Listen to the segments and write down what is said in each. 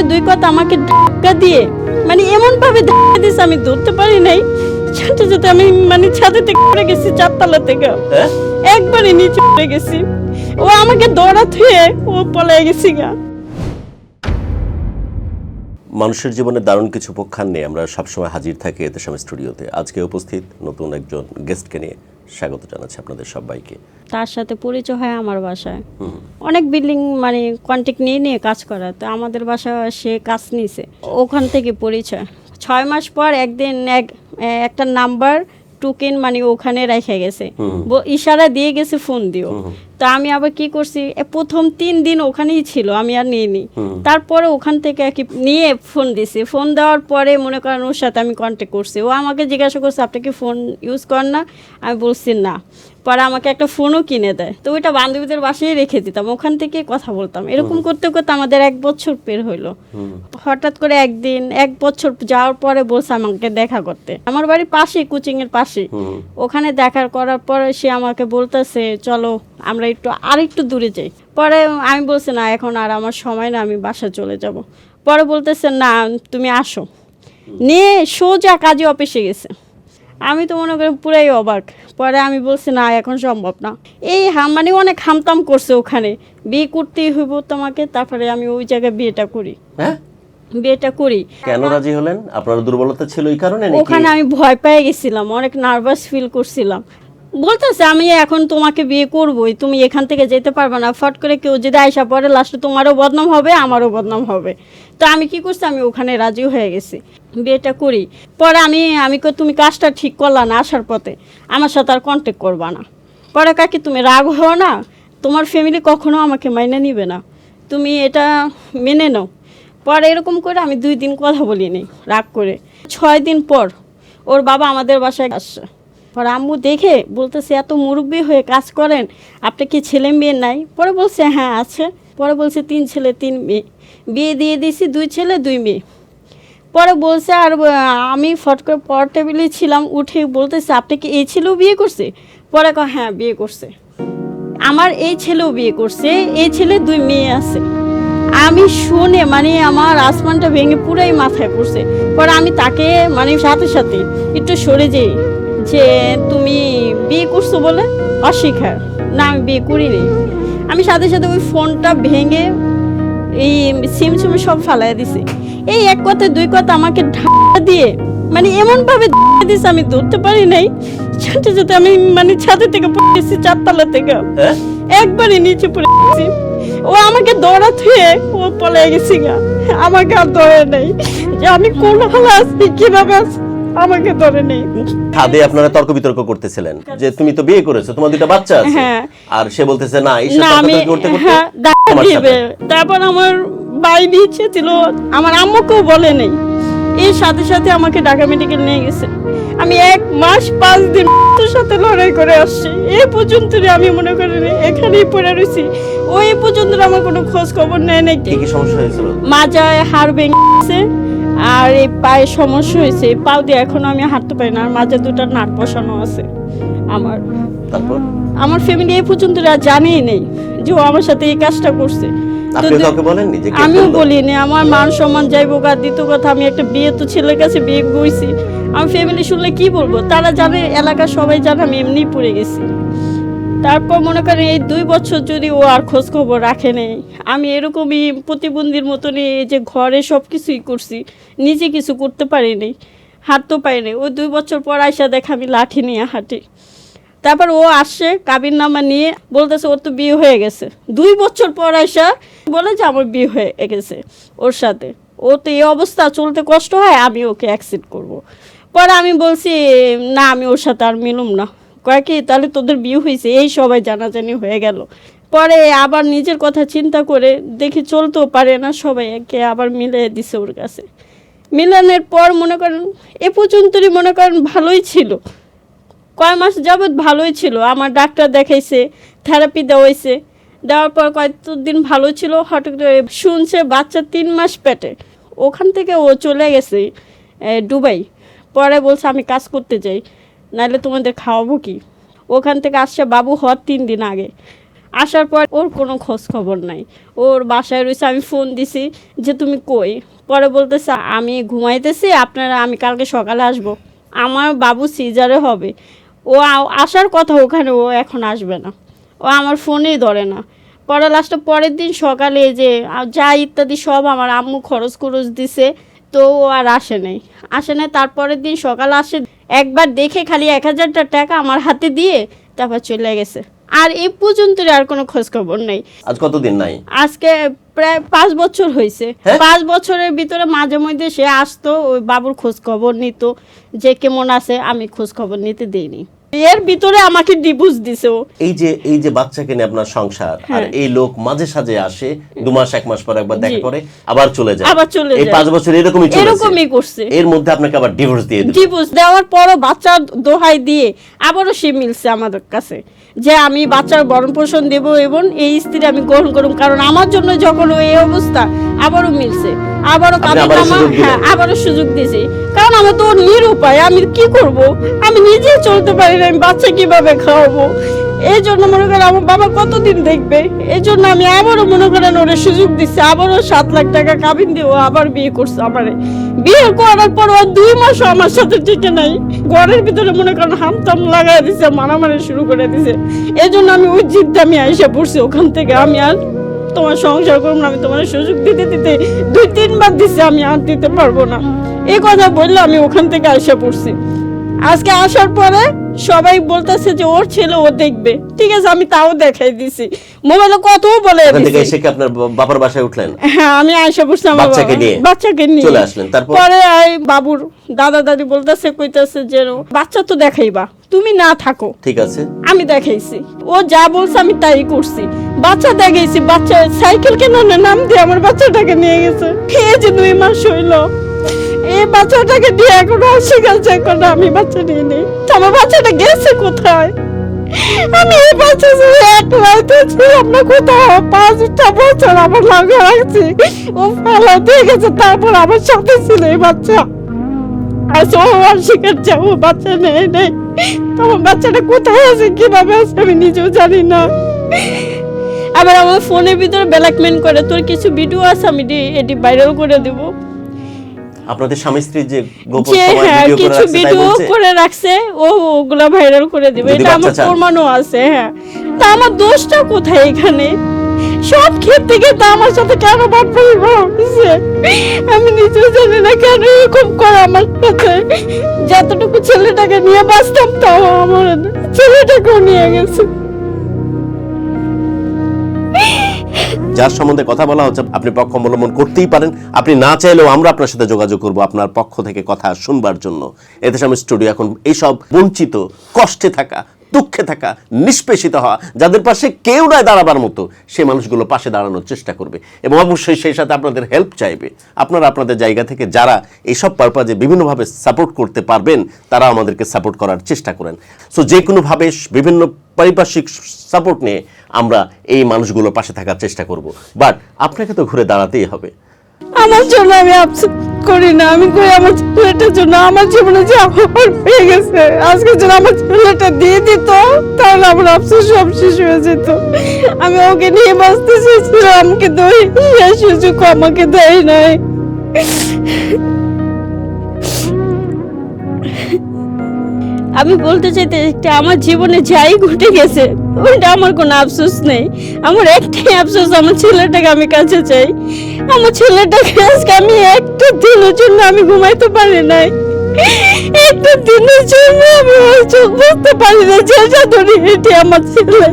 কথায় দুই কথা আমাকে ধাক্কা দিয়ে মানে এমন ভাবে ধাক্কা দিয়েছে আমি ধরতে পারি নাই। সাথে সাথে আমি মানে ছাদে থেকে পড়ে গেছি চারতলা থেকে। হ্যাঁ? একবারে নিচে পড়ে গেছি। ও আমাকে দৌড়া থুয়ে ও পলাই গেছি গা। মানুষের জীবনে দারুণ কিছু উপখ্যান নিয়ে আমরা সবসময় হাজির থাকি এতে সময় স্টুডিওতে। আজকে উপস্থিত নতুন একজন গেস্টকে নিয়ে। স্বাগত জানাচ্ছি আপনাদের সবাইকে। তার সাথে পরিচয় হয় আমার বাসায়। অনেক বিল্ডিং মানে কন্ট্যাক্ট নিয়ে নিয়ে কাজ করা তো আমাদের বাসায় সে কাজ নিয়েছে ওখান থেকে পরিচয়। ছয় মাস পর একদিন এক একটা নাম্বার টুকেন মানে ওখানে রেখে গেছে। ইশারা দিয়ে গেছে ফোন দিও। তো আমি আবার কি করছি? প্রথম তিন দিন ওখানেই ছিল আমি আর নিইনি। তারপরে ওখান থেকে আর কি নিয়ে ফোন দিছি। ফোন দেওয়ার পরে মনে করেন ওর সাথে আমি কন্ট্যাক্ট করছি। ও আমাকে জিজ্ঞাসা করছে আপনি কি ফোন ইউজ করেন না? আমি বলছি না। পরে আমাকে একটা ফোনও কিনে দেয়। তো ওইটা বান্ধবীদের বাসায় রেখে দিতাম ওখান থেকে কথা বলতাম। এরকম করতে করতে আমাদের এক বছর পের হইল। হঠাৎ করে একদিন এক বছর যাওয়ার পরে বলছে আমাকে দেখা করতে। আমার বাড়ির পাশে কোচিং এর পাশে ওখানে দেখা করার পরে সে আমাকে বলতেছে চলো আমরা একটু আর একটু দূরে যাই। পরে আমি বলছি না এখন আর আমার সময় না আমি বাসা চলে যাব। পরে বলতেছে না তুমি আসো। নিয়ে সোজা কাজে অফিসে গেছে। আমি তো মনে করি পুরাই অবাক। পরে আমি বলছি না এখন সম্ভব না। এই মানে অনেক হামতাম করছে ওখানে। বিয়ে করতেই হইব তোমাকে তারপরে আমি ওই জায়গায় বিয়েটা করি। হ্যাঁ? বিয়েটা করি। কেন রাজি হলেন? আপনার দুর্বলতা ছিল এই কারণে ওখানে আমি ভয় পেয়ে গেছিলাম অনেক নার্ভাস ফিল করছিলাম। বলতেছে আমি এখন তোমাকে বিয়ে করবই তুমি এখান থেকে যেতে পারবে না। ফট করে কেউ যদি আইসা পরে লাস্টে তোমারও বদনাম হবে আমারও বদনাম হবে। তো আমি কি করছি? আমি ওখানে রাজি হয়ে গেছি বিয়েটা করি। পরে আমি আমি কই, তুমি কাজটা ঠিক করলা না আসার পথে আমার সাথে আর কন্ট্যাক্ট করবা না। পরে কাকি তুমি রাগ হও না তোমার ফ্যামিলি কখনো আমাকে মাইনে নিবে না। তুমি এটা মেনে নাও। পরে এরকম করে আমি দুই দিন কথা বলিনি রাগ করে। ছয় দিন পর ওর বাবা আমাদের বাসায় আসছে। পরে আম্মু দেখে বলতেছে, এত মুরব্বী হয়ে কাজ করেন, আপনি কি ছেলে মেয়ে নাই? পরে বলছে হ্যাঁ আছে। পরে বলছে, তিন ছেলে, তিন মেয়ে। বিয়ে দিয়ে দিয়েছি, দুই ছেলে, দুই মেয়ে। পরে বলছে, আর আমি ফট করে পর টেবিলে ছিলাম, উঠে বলতেছে, আপনি কি এই ছেলেও বিয়ে করছে? পরে কয় হ্যাঁ বিয়ে করছে। আমার এই ছেলেও বিয়ে করছে, এই ছেলে, দুই মেয়ে আছে। আমি শুনে মানে আমার আসমানটা ভেঙে পুরাই মাথায় পড়ছে। পরে আমি তাকে মানে সাথে সাথে একটু সরে যাই। যে তুমি বিয়ে করছ বলে অস্বীকার না আমি বিয়ে করিনি। আমি সাথে সাথে ওই ফোনটা ভেঙে এই সিম সিম সব ফালাই দিছে। এই এক কথা দুই কথা আমাকে ঢাকা দিয়ে মানে এমন ভাবে দিছে আমি ধরতে পারি নাই। সাথে সাথে আমি মানে ছাদে থেকে পড়ে গেছি চারতলা থেকে। হ্যাঁ? একবারই নিচে পড়ে গেছি ও আমাকে দৌড়া থুয়ে ও পলে গেছি গা। আমাকে আর ধরে নেই যে আমি কোন হালে আছি কীভাবে আছি? আমাকে ধরে নেই। ছাদে আপনারা তর্ক বিতর্ক করতেছিলেন যে তুমি তো বিয়ে করেছ তোমার দুটো বাচ্চা আছে। হ্যাঁ। আর সে বলতেছে না এই তর্ক করতে করতে হ্যাঁ। তারপর আমার ভাই দিচ্ছে ছিল আমার আম্মুকেও বলে নেই। এর সাথে সাথে আমাকে ঢাকা মেডিকেল নিয়ে গেছে। আমি এক মাস পাঁচ দিন সাথে লড়াই করে আসছি। এই পর্যন্ত আমি মনে করি এখানেই পড়ে রয়েছি। ওই পর্যন্ত আমার কোনো খোঁজ খবর নেয় নাই। কি কি সমস্যা হয়েছিল? মাজায় হাড় ভেঙেছে আর এই পায়ে সমস্যা হয়েছে এই পাও দিয়ে এখনও আমি হাঁটতে পারি না আর মাঝে দুটো নাট বসানো আছে আমার। তারপর? আমার ফ্যামিলি এই পর্যন্ত জানেই নেই যে ও আমার সাথে এই কাজটা করছে। আমিও বলিনি আমার মান সম্মান যাইবো গা দ্বিতীয় কথা আমি একটা বিয়ে তো ছেলের কাছে বিয়ে বইছি আমার ফ্যামিলি শুনলে কি বলব? তারা জানে এলাকার সবাই জানে আমি এমনি পড়ে গেছি। তারপর মনে করেন এই দুই বছর যদি ও আর খোঁজ খবর রাখে নেই, আমি এরকমই প্রতিবন্ধীর মতনই এই যে ঘরে সব কিছুই করছি, নিজে কিছু করতে পারিনি, হাঁটতেও পারিনি। ওই দুই বছর পর আইসা দেখা আমি লাঠি নিয়ে হাঁটি। তারপর ও আসছে কাবির নামা নিয়ে, বলতেছে ওর তো বিয়ে হয়ে গেছে। দুই বছর পর আইসা বলে যে আমার বিয়ে হয়ে গেছে ওর সাথে। ও তো এই অবস্থা, চলতে কষ্ট হয়, আমি ওকে অ্যাকসেপ্ট করব। পরে আমি বলছি, না, আমি ওর সাথে আর মিলুম না। কয় কি তাহলে তোদের বিয়ে হয়েছে এই সবাই জানাজানি হয়ে গেল। পরে আবার নিজের কথা চিন্তা করে দেখি চলতেও পারে না সবাই একে আবার মিলে দিছে ওর কাছে। মিলানের পর মনে করেন এ পর্যন্তই মনে করেন ভালোই ছিল। কয় মাস যাবৎ ভালোই ছিল আমার ডাক্তার দেখাইছে থেরাপি দেওয়াইছে। দেওয়ার পর কয়েকদিন ভালো ছিল হঠাৎ করে শুনছে বাচ্চা তিন মাস পেটে। ওখান থেকে ও চলে গেছে এ, দুবাই। পরে বলছে আমি কাজ করতে যাই। নাহলে তোমাদের খাওয়াবো কি? ওখান থেকে আসছে বাবু হওয়ার তিন দিন আগে। আসার পর ওর কোনো খোঁজ খবর নাই। ওর বাসায় রয়েছে, আমি ফোন দিছি যে তুমি কই? পরে বলতেছে, আমি ঘুমাইতেছি, আপনারা, আমি কালকে সকালে আসব। আমার বাবু সিজারে হবে। ও আসার কথা ওখানে, ও এখন আসবে না। ও আমার ফোনেই ধরে না। পরে লাস্টে পরের দিন সকালে যে যা ইত্যাদি সব আমার আম্মু খরচ খরচ দিছে। তো আর আসে নাই। আসে নাই তারপরের দিন সকালে আসে একবার দেখে খালি এক হাজারটা টাকা আমার হাতে দিয়ে তারপর চলে গেছে। আর এই পর্যন্ত আর কোনো খোঁজ খবর নেই। আজ কতদিন নাই? আজকে প্রায় পাঁচ বছর হয়েছে। হ্যাঁ? পাঁচ বছরের ভিতরে মাঝে মধ্যে সে আসতো ওই বাবুর খোঁজ খবর নিত যে কেমন আছে আমি খোঁজ খবর নিতে দেইনি। এর ভিতরে আমাকে ডিভোর্স দিছে ও। এই যে এই যে বাচ্চাকে নিয়ে আপনার সংসার আর হ্যাঁ। এই লোক মাঝে সাঝে আসে দু মাস এক মাস পর একবার দেখা করে আবার চলে যায়। আবার চলে এই পাঁচ বছর এরকমই চলেছে। এরকমই করছে। এর মধ্যে আপনাকে আবার ডিভোর্স দিয়ে দিল। ডিভোর্স দেওয়ার পরও বাচ্চা দোহাই দিয়ে আবারও সে মিলছে আমাদের কাছে। যে আমি বাচ্চার ভরণ পোষণ দেব এবং এই স্ত্রী আমি গ্রহণ করুম। কারণ আমার জন্য যখন ওই অবস্থা আবারও মিলছে। আবারও সুযোগ দিলেন? হ্যাঁ আবারও সুযোগ দিয়েছি। কারণ আমার তো নিরুপায় আমি কি করব? আমি নিজে চলতে পারি না আমি বাচ্চা কীভাবে খাওয়াবো? এই জন্য মনে করেন আমার বাবা কতদিন দেখবে? এই জন্য আমি আবারও মনে করেন ওরে সুযোগ দিচ্ছি। আবারও সাত লাখ টাকা কাবিন দিয়ে ও আবার বিয়ে করছে আমারে। বিয়ে করার পর ও দুই মাসও আমার সাথে টিকে নাই। ঘরের ভিতরে মনে করেন হামতাম লাগাই দিছে মারামারি শুরু করে দিছে। এই জন্য আমি ওই জিদ্দা আমি আইসা পড়ছি ওখান থেকে। আমি আর তোমার সংসার করব না আমি তোমার সুযোগ দিতে দিতে দুই তিনবার দিছে আমি আর দিতে পারব না। এই কথা বললে আমি ওখান থেকে আইসা পড়ছি। আজকে আসার পরে সবাই বলতেছে যে ওর ছেলে ও দেখবে। ঠিক আছে আমি তাও দেখাই দিছি। মোবাইলে কত বলে ওখান এসে কি আপনার বাবার বাসায় উঠলেন? হ্যাঁ আমি আয়সা পড়ছি আমার বাচ্চাকে নিয়ে? বাচ্চাকে নিয়ে। চলে আসলেন, তারপর? বাবুর দাদা দাদি বলতেছে কইতেছে যে বাচ্চা তো দেখাইবা। তুমি না থাকো। ঠিক আছে। আমি দেখাইছি। ও যা বলছে আমি তাই করছি। বাচ্চা দেখাইছি বাচ্চা সাইকেল কেনার নাম দিয়ে আমার বাচ্চাটাকে নিয়ে গেছে? এই যে দুই মাস হইল। এই বাচ্চাটাকে দিয়ে এখন গেছে এখন আমি বাচ্চা নিয়ে নেই। আমার বাচ্চাটা গেছে কোথায়? আমি এই বাচ্চা ছেড়ে একলাই তো ছিলাম না কোথাও। পাঁচটা বছর আমার লাগে রাখছি ও ফেলা দিয়ে গেছে তারপর আমার সাথে ছিল এই বাচ্চা। আর শিকার যাব বাচ্চা নেই নেই। তোমার বাচ্চাটা কোথায় আছে কীভাবে আছে আমি নিজেও জানি না। আবার আমার ফোনের ভিতরে ব্ল্যাকমেল করে তোর কিছু ভিডিও আছে আমি এটি ভাইরাল করে দেব। আপনাদের স্বামী স্ত্রী যে গোপন সময় হ্যাঁ ভিডিও করে কিছু রাখছে তাই ভিডিও করে রাখছে ও ওগুলা ভাইরাল করে দেবে। এটা আমার প্রমাণও আছে হ্যাঁ। তা আমার দোষটা কোথায় এখানে? সব ক্ষেত্রে কিন্তু আমার সাথে কেন করা হয়েছে আমি নিজেও জানি না কেন এরকম করে আমার সাথে। যতটুকু ছেলেটাকে নিয়ে বাঁচতাম, তাও আমার ছেলেটাকেও নিয়ে গেছে। যার সম্বন্ধে কথা বলা হচ্ছে, আপনি পক্ষ অবলম্বন করতেই পারেন। আপনি না চাইলেও আমরা আপনার সাথে যোগাযোগ করব আপনার পক্ষ থেকে কথা শুনবার জন্য। এতে স্টুডিও এখন এইসব বঞ্চিত কষ্টে থাকা দুঃখে থাকা, নিষ্পেষিত হওয়া, যাদের পাশে কেউ নয় দাঁড়াবার মতো সেই মানুষগুলো পাশে দাঁড়ানোর চেষ্টা করবে। এবং অবশ্যই সেই সাথে আপনাদের হেল্প চাইবে। আপনারা আপনাদের জায়গা থেকে যারা এইসব পারপাজে বিভিন্নভাবে সাপোর্ট করতে পারবেন, তারা আমাদেরকে সাপোর্ট করার চেষ্টা করেন। সো যে কোনোভাবে বিভিন্ন পারিপার্শ্বিক সাপোর্ট নিয়ে আমরা এই মানুষগুলোর পাশে থাকার চেষ্টা করব। বাট আপনাকে তো ঘুরে দাঁড়াতেই হবে। আমার জন্য আমি আফসোস করি না। আমি কই আমার ছেলেটার জন্য আমার জীবনে যে আমার পেয়ে গেছে আজকে যদি আমার ছেলেটা দিয়ে দিত, তাহলে আমার আফসোস সব শেষ হয়ে যেত। আমি ওকে নিয়ে বাঁচতে চেয়েছিলাম কিন্তু সেই সুযোগ আমাকে দেয় নাই। আমি বলতে চাইতে একটা আমার জীবনে যাই ঘটে গেছে, ওইটা আমার কোনো আফসোস নেই। আমার একটাই আফসোস, আমার ছেলেটাকে আমি কাছে চাই। আমার ছেলেটাকে আজকে আমি একটা দিনের জন্য আমি ঘুমাইতে পারি নাই। একটা দিনের জন্য আমি ওর চোখ বুঝতে পারি না যে ধরে হেঁটে আমার ছেলে।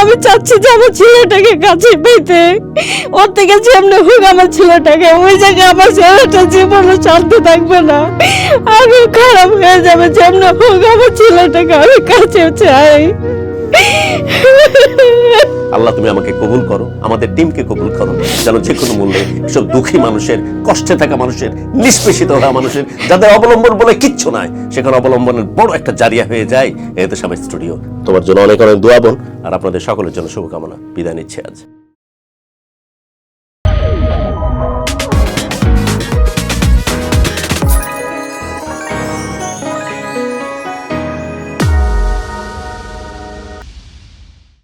আমি চাচ্ছি যে আমার ছেলেটাকে কাছে পেতে। ওর থেকে যেমনি হোক আমার ছেলেটাকে। ওই জায়গায় আমার ছেলেটা জীবনে শান্তি থাকবে না। আরও খারাপ হয়ে যাবে। যেমনি হোক আমার ছেলেটাকে আমি কাছে চাই। আল্লাহ, তুমি আমাকে কবুল করো, আমাদের টিমকে কবুল করো, যেন যে কোনো মূল্যে সব দুঃখী মানুষের, কষ্টে থাকা মানুষের, নিষ্পেষিত হওয়া মানুষের, যাদের অবলম্বন বলে কিচ্ছু নাই, সেখানে অবলম্বনের বড় একটা জারিয়া হয়ে যায়। এতে স্বামী স্টুডিও। তোমার জন্য অনেক অনেক দোয়া বোন, আর আপনাদের সকলের জন্য শুভকামনা। বিদায় নিচ্ছে আজ।